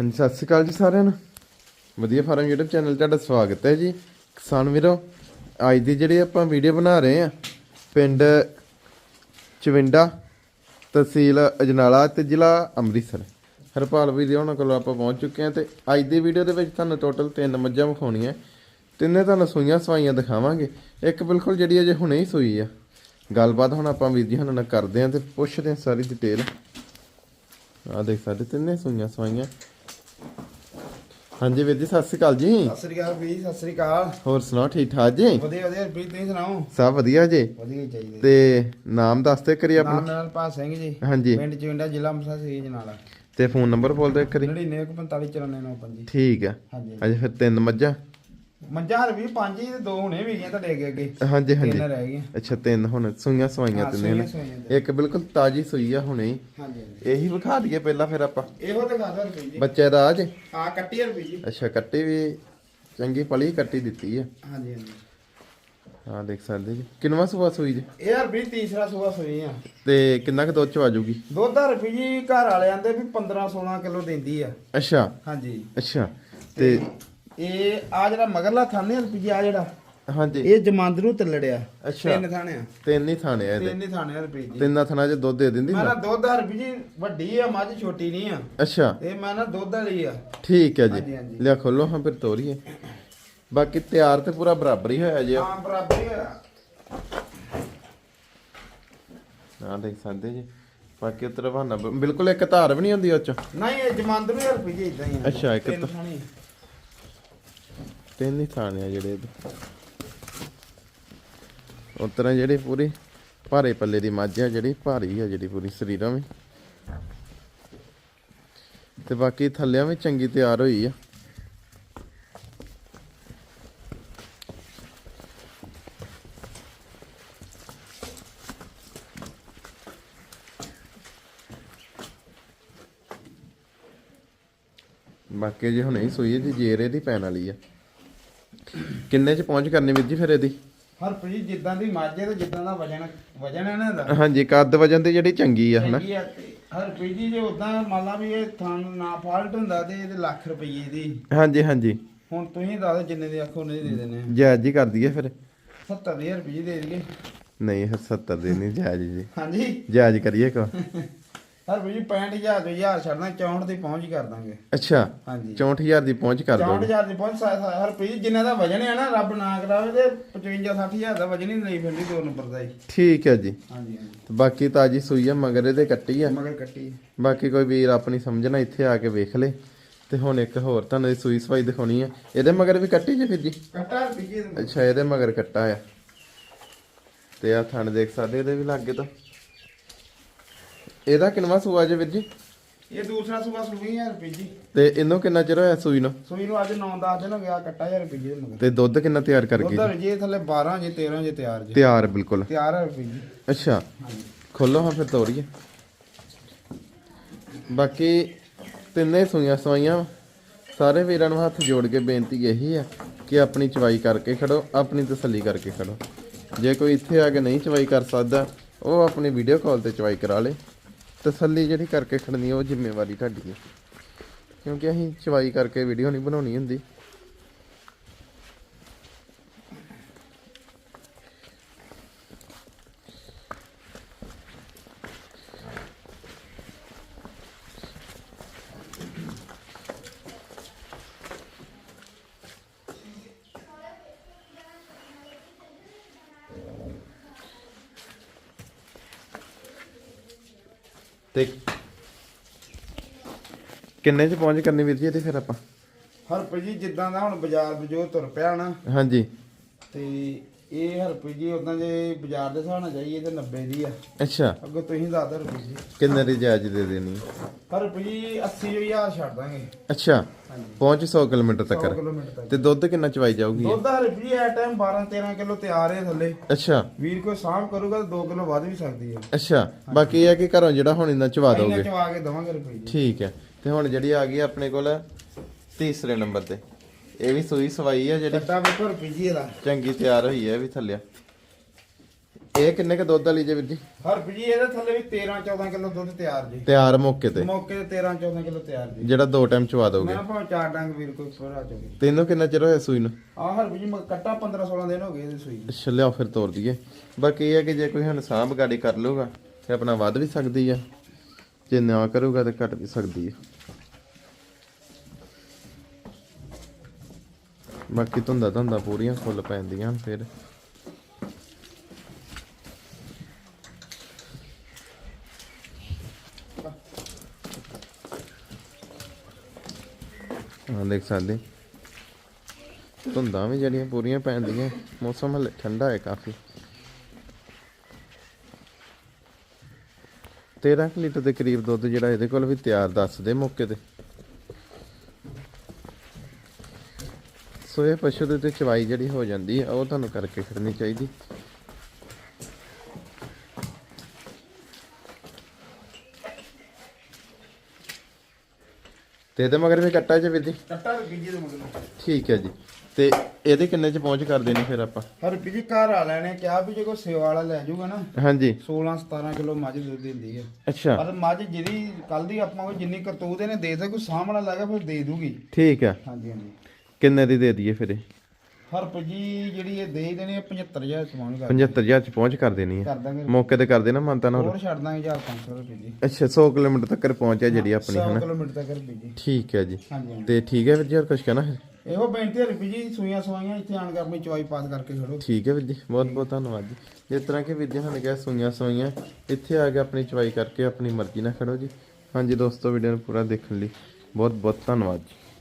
ਹਾਂਜੀ, ਸਤਿ ਸ਼੍ਰੀ ਅਕਾਲ ਜੀ ਸਾਰਿਆਂ ਨੂੰ। ਵਧੀਆ ਫਾਰਮ YouTube ਚੈਨਲ ਤੁਹਾਡਾ ਸਵਾਗਤ ਹੈ ਜੀ। ਕਿਸਾਨ ਵੀਰੋ, ਅੱਜ ਦੀ ਜਿਹੜੀ ਆਪਾਂ ਵੀਡੀਓ ਬਣਾ ਰਹੇ ਆ ਪਿੰਡ ਚਵਿੰਡਾ ਤਹਿਸੀਲ ਅਜਨਾਲਾ ਤੇ ਜ਼ਿਲ੍ਹਾ ਅੰਮ੍ਰਿਤਸਰ। ਹਰਪਾਲ ਵੀਰ ਉਹਨਾਂ ਕੋਲ ਆਪਾਂ ਪਹੁੰਚ ਚੁੱਕੇ ਹਾਂ ਤੇ ਅੱਜ ਦੀ ਵੀਡੀਓ ਦੇ ਵਿੱਚ ਤੁਹਾਨੂੰ ਟੋਟਲ ਤਿੰਨ ਮੱਝਾਂ ਵਿਖਾਉਣੀਆਂ। ਤਿੰਨੇ ਤੁਹਾਨੂੰ ਸੂਈਆਂ ਸਵਾਈਆਂ ਦਿਖਾਵਾਂਗੇ। ਇੱਕ ਬਿਲਕੁਲ ਜਿਹੜੀ ਅਜੇ ਹੁਣੇ ਹੀ ਸੂਈ ਆ। ਗੱਲਬਾਤ ਹੁਣ ਆਪਾਂ ਵੀਰ ਜੀ ਉਹਨਾਂ ਨਾਲ ਕਰਦੇ ਹਾਂ ਤੇ ਪੁੱਛਦੇ ਹਾਂ ਸਾਰੀ ਡਿਟੇਲ ਆ ਦੇਖ ਸਕਦੇ ਤਿੰਨੇ ਸੂਈਆਂ ਸਵਾਈਆਂ। ਹਾਂਜੀ ਵੀਰ ਜੀ ਸਤਿ ਸ਼੍ਰੀ ਅਕਾਲ ਜੀ। ਸਤਿ ਸ੍ਰੀ ਅਕਾਲ ਵੀ ਸਤਿ ਸ੍ਰੀ ਅਕਾਲ। ਹੋਰ ਸੁਣਾਓ ਠੀਕ ਠਾਕ ਜੀ? ਵਧੀਆ ਵਧੀਆ ਵੀ ਤੁਸੀਂ ਸੁਣਾਓ? ਸਭ ਵਧੀਆ ਜੀ। ਵਧੀਆ ਚਾਹੀਦੇ ਤੇ ਨਾਮ ਦੱਸਦੇ ਕਰੀ ਨਾਮ ਆਪਣਾ। ਮੇਰਾ ਪਾਸ ਸਿੰਘ ਜੀ। ਹਾਂਜੀ। ਪਿੰਡ ਚਿੰਡਾ ਜ਼ਿਲ੍ਹਾ ਅੰਮ੍ਰਿਤਸਰ ਸੀ ਜਨਾਲਾ ਤੇ ਫੋਨ ਨੰਬਰ ਬੋਲ ਦਿਓ ਕਰੀ 99459495 ਠੀਕ ਆ। ਹਾਂਜੀ ਅਜੇ ਫਿਰ ਤਿੰਨ ਮੱਝਾਂ ਮੰਜਾ ਹਰ ਵੀ ਪੰਜ ਹੀ ਤੇ ਦੋ ਹੁਣੇ ਵੀ ਗਈਆਂ ਤੁਹਾਡੇ ਅੱਗੇ ਅੱਗੇ। ਹਾਂਜੀ ਹਾਂਜੀ। ਤਿੰਨ ਰਹਿ ਗਈਆਂ। ਅੱਛਾ ਤਿੰਨ ਹੁਣ ਸੂਈਆਂ ਸਵਾਈਆਂ ਹਾਂ, ਤਿੰਨੇ ਸੂਈਆਂ ਨੇ ਸਵਾਈਆਂ ਇੱਕ ਬਿਲਕੁਲ ਤਾਜੀ ਸੂਈ ਆ ਹੁਣੇ ਹੀ। ਹਾਂਜੀ ਹਾਂਜੀ। ਇਹੀ ਵਿਖਾ ਦਈਏ ਪਹਿਲਾਂ ਫਿਰ ਆਪਾਂ। ਇਹੋ ਤੇ ਖਾਦਾ ਰੁਪਏ ਜੀ। ਬੱਚੇ ਦਾ ਅੱਜ ਆ ਕੱਟੀ ਰੁਪਏ ਜੀ। ਅੱਛਾ ਕੱਟੀ ਵੀ ਚੰਗੀ ਪਲੀ ਕੱਟੀ ਦਿੱਤੀ ਆ। ਹਾਂਜੀ ਹਾਂਜੀ। ਆ ਦੇਖ ਸਕਦੇ ਜੀ। ਕਿੰਨਵਾ ਸੂਆ ਸੂਈ ਜੀ? ਇਹ ਵੀ ਤੀਸਰਾ ਸੂਆ ਸੋਈ ਆ। ਤੇ ਕਿੰਨਾ ਕੁ ਦੁੱਧ ਚ ਆਜੂਗੀ ਦੁੱਧ ਰੁਪਏ ਜੀ ਘਰ ਵਾਲਿਆਂ ਦੇ ਵੀ 15 16 ਕਿਲੋ ਦਿੰਦੀ ਆ। ਅੱਛਾ। ਹਾਂਜੀ। ਅੱਛਾ। ਤੇ ਇਹ ਆ ਜਿਹੜਾ ਮਗਰਲਾ ਥਾਨੇ ਰੁਪਏ ਆ ਜਿਹੜਾ? ਹਾਂਜੀ। ਇਹ ਜਮਾਂਦਰੂ ਤੱਲੜਿਆ ਅੱਛਾ। ਤਿੰਨ ਥਾਣੇ ਆ। ਤਿੰਨ ਹੀ ਥਾਣੇ ਆ ਇਹਦੇ। ਤਿੰਨ ਹੀ ਥਾਣੇ ਰੁਪਏ ਜੀ। ਤਿੰਨਾਂ ਥਾਣਾ ਚ ਦੁੱਧ ਦੇ ਦਿੰਦੀ ਮੈਂ ਨਾ? ਨਾ ਦੁੱਧ ਹਰ ਵੀ ਜੀ ਵੱਡੀ ਆ ਮੱਝ ਛੋਟੀ ਨਹੀਂ ਆ। ਅੱਛਾ। ਇਹ ਮੈਂ ਨਾ ਦੁੱਧ ਵਾਲੀ ਆ। ਠੀਕ ਹੈ ਹਾਂਜੀ, ਜੀ। ਹਾਂਜੀ। ਲਿਆ ਖੋਲੋ ਹਾਂ ਫਿਰ ਤੋਰੀਏ। ਬਾਕੀ ਤਿਆਰ ਤੇ ਪੂਰਾ ਬਰਾਬਰ ਹੀ ਹੋਇਆ ਜੀ। ਹਾਂ ਬਰਾਬਰ ਹੀ ਆ ਆ ਦੇਖ ਸਕਦੇ ਜੀ। ਬਾਕੀ ਉਤਰ ਬਹਾਨਾ ਬਿਲਕੁਲ ਇੱਕ ਧਾਰ ਵੀ ਨਹੀਂ ਹੁੰਦੀ ਉਹ ਚ। ਨਹੀਂ ਇਹ ਜਮਾਂਦਰੂ ਹਰ ਰੁਪਏ ਜੀ ਇਦਾਂ ਹੀ ਆ। ਅੱਛਾ, ਇੱਕ ਤਿੰਨ ਤਾਂ- ਥਾਣੇ। ਤਿੰਨ ਹੀ ਥਾਣੇ ਆ ਜਿਹੜੇ ਇਹਦੇ ਉਤਰਾ ਜਿਹੜੇ ਪੂਰੀ ਭਾਰੇ ਪੱਲੇ ਦੀ ਮੱਝ ਆ, ਜਿਹੜੀ ਭਾਰੀ ਆ ਜਿਹੜੀ ਪੂਰੀ ਸਰੀਰਾਂ ਵਿੱਚ। ਤੇ ਬਾਕੀ ਥੱਲਿਆਂ ਵੀ ਚੰਗੀ ਤਿਆਰ ਹੋਈ ਆ। ਬਾਕੀ ਜੇ ਹੁਣੇ ਹੀ ਸੂਈ ਹੈ ਜੀ ਜੇਰ ਇਹਦੀ ਪੈਣ ਵਾਲੀ ਆ। ਕਿੰਨੇ ਚ ਪਹੁੰਚ ਕਰਨੀ ਵੀਰ ਜੀ ਫਿਰ ਇਹਦੀ? ਹਰ ਰੁਪਏ ਜੀ ਜਿੱਦਾਂ ਦੀ ਮੱਝ ਤੇ ਜਿੱਦਾਂ ਦਾ ਵਜਨ ਵਜਨ ਹੈ ਨਾ ਇਹਦਾ। ਹਾਂਜੀ ਕੱਦ ਵਜਨ ਤੇ ਜਿਹੜੀ ਚੰਗੀ ਆ ਹਨਾ? ਚੰਗੀ ਆ ਤੇ ਜੀ ਜੇ ਉਦਾਂ ਮੰਨ ਲਾ ਵੀ ਇਹ ਥਣ ਨਾ ਫਾਲਟ ਹੁੰਦਾ ਤੇ ਇਹਦੇ ਲੱਖ ਰੁਪਏ ਦੀ। ਹਾਂਜੀ ਹਾਂਜੀ। ਹੁਣ ਤੁਸੀਂ ਦੱਸ ਦਿਓ ਜਿੰਨੇ ਦੀ ਆਖੋ ਉਹਨੇ ਦੇ ਦੇਣੇ ਜਾਇਜ਼ ਜੀ ਕਰ ਦਈਏ ਫਿਰ। 70000 ਰੁਪਏ ਦੇ ਦੇਈਏ। ਨਹੀਂ ਇਹ 70 ਦੇ ਨਹੀਂ ਜਾਇਜ਼ ਜੀ। ਹਾਂਜੀ। ਜਾਇਜ਼ ਕਰੀਏ ਕੋ। ਰੁਪਏ ਜੀ 65000 ਤੋਂ 1000 ਛੱਡਣਾ 64 ਦੀ ਪਹੁੰਚ ਕਰ ਦਾਂਗੇ। ਅੱਛਾ ਹਾਂਜੀ। 64000 ਦੀ ਪਹੁੰਚ ਕਰ ਦੋਗੇ। 64000 ਦੀ ਪਹੁੰਚ ਹਰ ਰੁਪਏ ਜਿੰਨਾ ਦਾ ਵਜਨ ਹੈ ਨਾ ਰੱਬ ਨਾ ਕਰਾਵੇ ਤੇ 55 60000 ਦਾ ਵਜਨ ਹੀ ਨਹੀਂ ਫਿਰਦੀ ਦੋ ਨੰਬਰ ਦਾ ਹੀ। ਠੀਕ ਹੈ ਜੀ। ਹਾਂਜੀ ਤੇ ਬਾਕੀ ਤਾਜੀ ਸੂਈ ਆ ਮਗਰ ਇਹਦੇ ਕੱਟੀ ਆ। ਮਗਰ ਕੱਟੀ ਬਾਕੀ ਕੋਈ ਵੀਰ ਆਪਣੀ ਸਮਝਣਾ ਇੱਥੇ ਆ ਕੇ ਵੇਖ ਲੇ। ਤੇ ਹੁਣ ਇੱਕ ਹੋਰ ਤੁਹਾਨੂੰ ਸੂਈ ਸਵਾਈ ਦਿਖਾਉਣੀ ਆ। ਇਹਦੇ ਮਗਰ ਵੀ ਕੱਟੀ ਜੇ ਫਿਰ ਜੀ? ਕੱਟਾ ਰੁਪਏ ਦੇ ਅੱਛਾ ਇਹਦੇ ਮਗਰ ਕੱਟਾ ਆ। ਤੇ ਆ ਥਣ ਦੇਖ ਸਕਦੇ ਇਹਦੇ ਵੀ ਲੱਗੇ ਤਾਂ। ਇਹਦਾ ਕਿੰਨਵਾ ਸੂਆ ਜੇ ਵੀਰ ਜੀ? ਇਹ ਦੂਸਰਾ ਸੂਆ ਸੂਈ ਹੈ ਰੁਪਏ ਜੀ। ਤੇ ਇਹਨੂੰ ਕਿੰਨਾ ਚਿਰ ਹੋਇਆ ਸੂਈ ਨੂੰ? ਸੂਈ ਨੂੰ ਅੱਜ 9-10 ਦਿਨ ਹੋ ਗਿਆ ਕੱਟਾ ਹਜ਼ਾਰ ਰੁਪਏ ਦੇ ਮਗਰ ਤੇ ਦੁੱਧ ਕਿੰਨਾ ਤਿਆਰ ਕਰ ਗਈ ਉਧਰ ਜੇ? ਥੱਲੇ 12 ਜੇ 13 ਜੇ ਤਿਆਰ ਜੇ। ਤਿਆਰ ਬਿਲਕੁਲ। ਤਿਆਰ ਹੈ ਰੁਪਏ ਜੀ। ਅੱਛਾ। ਹਾਂਜੀ ਖੋਲੋ ਹਾਂ ਫਿਰ ਤੋਰੀਏ ਬਾਕੀ ਤਿੰਨੇ ਸੂਈਆਂ ਸਵਾਈਆਂ ਸਾਰੇ ਵੀਰਾਂ ਨੂੰ ਹੱਥ ਜੋੜ ਕੇ ਬੇਨਤੀ ਇਹੀ ਆ ਕਿ ਆਪਣੀ ਚਵਾਈ ਕਰਕੇ ਖੜੋ ਆਪਣੀ ਤਸੱਲੀ ਕਰਕੇ ਖੜੋ। ਜੇ ਕੋਈ ਇੱਥੇ ਆ ਕੇ ਨਹੀਂ ਚਵਾਈ ਕਰ ਸਕਦਾ ਉਹ ਆਪਣੀ ਵੀਡੀਓ ਕਾਲ ਤੇ ਚਵਾਈ ਕਰਾ ਲੇ। ਤਸੱਲੀ ਜਿਹੜੀ ਕਰਕੇ ਖੜਨੀ ਉਹ ਜ਼ਿੰਮੇਵਾਰੀ ਤੁਹਾਡੀ ਹੈ ਕਿਉਂਕਿ ਅਸੀਂ ਚਵਾਈ ਕਰਕੇ ਵੀਡੀਓ ਨਹੀਂ ਬਣਾਉਣੀ ਹੁੰਦੀ। ਤੇ ਕਿੰਨੇ ਚ ਪਹੁੰਚ ਕਰਨੀ ਵੀਰ ਜੀ ਇਹਦੇ ਫਿਰ ਆਪਾਂ? ਹਰ ਰੁਪਏ ਜੀ ਜਿੱਦਾਂ ਦਾ ਹੁਣ ਬਾਜ਼ਾਰ ਬਜੋ ਤੁਰ ਪਿਆ ਨਾ ਹਾਂਜੀ। ਤੇ ਇਹ ਰੁਪਏ ਜੀ ਉਦਾਂ ਜੇ ਬਾਜ਼ਾਰ ਦੇ ਹਿਸਾਬ ਨਾਲ ਜਾਈਏ ਤੇ 90 ਦੀ ਆ। ਅੱਛਾ। ਅੱਗੋਂ ਤੁਸੀਂ ਦੱਸ ਦਿਓ ਰੁਪਏ ਜੀ। ਕਿੰਨੇ ਦੀ ਜਾਇਜ਼ ਦੇ ਦੇਣੀ? ਹਰ ਰੁਪਏ ਜੀ 80000 ਛੱਡ ਦਾਂਗੇ। ਅੱਛਾ ਹਾਂਜੀ। ਪਹੁੰਚ 100 ਕਿਲੋਮੀਟਰ 100 ਤੱਕ ਕਿਲੋਮੀਟਰ ਤੱਕ। ਤੇ ਦੁੱਧ ਕਿੰਨਾ ਚਵਾਈ ਜਾਊਗੀ? ਦੁੱਧ ਹਰ ਰੁਪਏ ਐ ਟਾਈਮ 12 13 ਕਿਲੋ ਤਿਆਰ ਹੈ ਥੱਲੇ। ਅੱਛਾ। ਵੀਰ ਕੋਈ ਸਾਂਭ ਕਰੂਗਾ ਤਾਂ 2 ਕਿਲੋ ਵੱਧ ਵੀ ਸਕਦੀ ਹੈ। ਅੱਛਾ ਬਾਕੀ ਇਹ ਹੈ ਕਿ ਘਰੋਂ ਜਿਹੜਾ ਹੁਣ ਇਹਨਾਂ ਚਵਾ ਦੋਗੇ। ਚਵਾ ਕੇ ਦਵਾਂਗੇ ਰੁਪਏ ਜੀ। ਠੀਕ ਹੈ। ਤੇ ਹੁਣ ਜਿਹੜੀ ਆ ਗਈ ਆਪਣੇ ਕੋਲ ਤੀਸਰੇ ਨੰਬਰ ਤੇ। ਇਹ ਵੀ ਸੂਈ ਸਵਾਈ ਆ ਜਿਹੜੀ। ਕੱਟਾ ਵੇਖੋ ਜੀ ਇਹਦਾ। ਚੰਗੀ ਤਿਆਰ ਹੋਈ ਹੈ ਇਹ ਵੀ ਥੱਲੇ। ਇਹ ਕਿੰਨੇ ਕ ਦੁੱਧ ਵਾਲੀ ਜੇ ਵੀਰ ਜੀ? ਹਰਪ ਜੀ ਇਹਦੇ ਥੱਲੇ ਵੀ 13 14 ਕਿਲੋ ਦੁੱਧ ਤਿਆਰ ਜੀ। ਤਿਆਰ ਮੌਕੇ ਤੇ। ਮੌਕੇ ਤੇ 13 14 ਕਿਲੋ ਤਿਆਰ ਜੀ। ਜਿਹੜਾ ਦੋ ਟਾਈਮ ਚਵਾ ਦੋਗੇ। ਮੈਂ ਭਾਵੇਂ ਚਾਰ ਡੰਗ ਵੀਰ ਕੋਈ ਫਰਾ ਚੋਗੇ ਤੈਨੂੰ ਕਿੰਨਾ ਚਿਰ ਹੋਇਆ ਸੂਈ ਨੂੰ? ਆ ਹਰਪ ਜੀ ਮ- ਕੱਟਾ 15 16 ਦਿਨ ਹੋ ਗਏ ਇਹਦੇ ਸੂਈ ਨੂੰ। ਅੱਛਾ ਲਿਆਓ ਫਿਰ ਤੋਰ ਦਈਏ। ਬਾਕੀ ਇਹ ਹੈ ਕਿ ਜੇ ਕੋਈ ਹੁਣ ਸਾਂਭ ਗਾੜੀ ਕਰ ਲੂਗਾ ਤੇ ਆਪਣਾ ਵੱਧ ਵੀ ਸਕਦੀ ਆ। ਜੇ ਨਾ ਕਰੂਗਾ ਤੇ ਘਟ ਵੀ ਸਕਦੀ ਆ। ਬਾਕੀ ਧੁੰਦਾ ਧੁੰਦਾ ਪੂਰੀਆਂ ਫੁੱਲ ਪੈਂਦੀਆਂ ਫਿਰ। ਹਾਂ ਦੇਖ ਸਕਦੇ। ਧੁੰਦਾਂ ਵੀ ਜਿਹੜੀਆਂ ਪੂਰੀਆਂ ਪੈਂਦੀਆਂ, ਮੌਸਮ ਹਲੇ ਠੰਡਾ ਹੈ ਕਾਫੀ। 13 ਕੁ ਲੀਟਰ ਦੇ ਕਰੀਬ ਦੁੱਧ ਜਿਹੜਾ ਇਹਦੇ ਕੋਲ ਵੀ ਤਿਆਰ ਦੱਸਦੇ ਮੌਕੇ ਤੇ। ਸੋ ਇਹ ਪਸ਼ੂ ਦੇ ਤੇ ਚਵਾਈ ਜਿਹੜੀ ਹੋ ਜਾਂਦੀ ਹੈ ਉਹ ਤੁਹਾਨੂੰ ਕਰਕੇ ਖੜਨੀ ਚਾਹੀਦੀ। ਤੇ ਇਹਦੇ ਮਗਰ ਵੀ ਕੱਟਾ ਜੇ ਵੀਰ ਜੀ। ਕੱਟਾ ਵੀ ਬੀਜੀ ਦੇ ਮਗਰ ਠੀਕ ਹੈ ਜੀ। ਤੇ ਇਹਦੇ ਕਿੰਨੇ ਚ ਪਹੁੰਚ ਕਰ ਦੇਣੀ ਫਿਰ ਆਪਾਂ? ਹਰਪ ਜੀ ਘਰ ਆ ਲੈਣੇ ਕਿਹਾ ਵੀ ਜੇ ਕੋਈ ਸੇਵਾ ਵਾਲਾ ਲੈ ਜਾਊਗਾ ਨਾ ਹਾਂਜੀ। 16 17 ਕਿਲੋ ਮੱਝ ਦੁੱਧ ਦਿੰਦੀ ਹੈ। ਅੱਛਾ। ਪਰ ਮੱਝ ਜਿਹਦੀ ਕੱਲ ਦੀ ਆਪਾਂ ਕੋਈ ਜਿੰਨੀ ਕਰਤੂਤ ਇਹਨੇ ਦੇ ਦੇ ਕੋਈ ਸਾਹਮਣਾ ਲੱਗਾ ਫਿਰ ਦੇ ਦੂਗੀ। ਠੀਕ ਹੈ। ਹਾਂਜੀ ਹਾਂਜੀ। ਕਿੰਨੇ ਦੀ ਦੇ ਦਈਏ ਫਿਰ ਇਹ? ਹਰਪ ਜੀ ਜਿਹੜੀ ਇਹ ਦੇ ਹੀ ਦੇਣੀ ਹੈ 75000 ਸਮਾਨ ਕਰ 75000 ਚ ਪਹੁੰਚ ਕਰ ਦੇਣੀ ਹੈ ਕਰ ਦਾਂਗੇ। ਮੌਕੇ ਤੇ ਕਰ ਦੇਣਾ ਮੰਨਤਾ ਨਾ ਹੋਰ ਛੱਡ ਦਾਂਗੇ 1500 ਰੁਪਏ ਜੀ। ਅੱਛਾ 100 ਕਿਲੋਮੀਟਰ ਤੱਕ ਪਹੁੰਚਿਆ ਜਿਹੜੀ ਆਪਣੀ 100 ਹਨਾ? ਕਿਲੋਮੀਟਰ ਤੱਕ ਰੁਪਏ ਜੀ। ਠੀਕ ਹੈ ਜੀ। ਹਾਂਜੀ ਹਾਂਜੀ। ਤੇ ਠੀਕ ਹੈ ਵੀਰ ਜੀ ਹੋਰ ਕੁਝ ਕਹਿਣਾ ਹੈ ਇਹੋ ਬੇਨਤੀ ਹੈ ਰੁਪਏ ਜੀ ਸੂਈਆਂ ਸਵਾਈਆਂ ਇੱਥੇ ਆਣ ਕੇ ਆਪਣੀ ਚਵਾਈ ਪਾਸ ਕਰਕੇ ਖੜੋ। ਠੀਕ ਹੈ ਵੀਰ ਜੀ ਬਹੁਤ ਬਹੁਤ ਧੰਨਵਾਦ ਜੀ। ਜਿਸ ਤਰ੍ਹਾਂ ਕਿ ਵੀਰ ਜੀ ਸਾਨੂੰ ਕਿਹਾ ਸੁਈਆਂ ਸੁਈਆਂ ਇੱਥੇ ਆ ਕੇ ਆਪਣੀ ਚਵਾਈ ਕਰਕੇ ਆਪਣੀ ਮਰਜ਼ੀ ਨਾਲ ਖੜੋ ਜੀ। ਹਾਂਜੀ ਦੋਸਤੋ ਵੀਡੀਓ ਨੂੰ ਪੂਰਾ ਦੇਖਣ ਲਈ ਬਹੁਤ ਬਹੁਤ ਧੰਨਵਾਦ ਜੀ।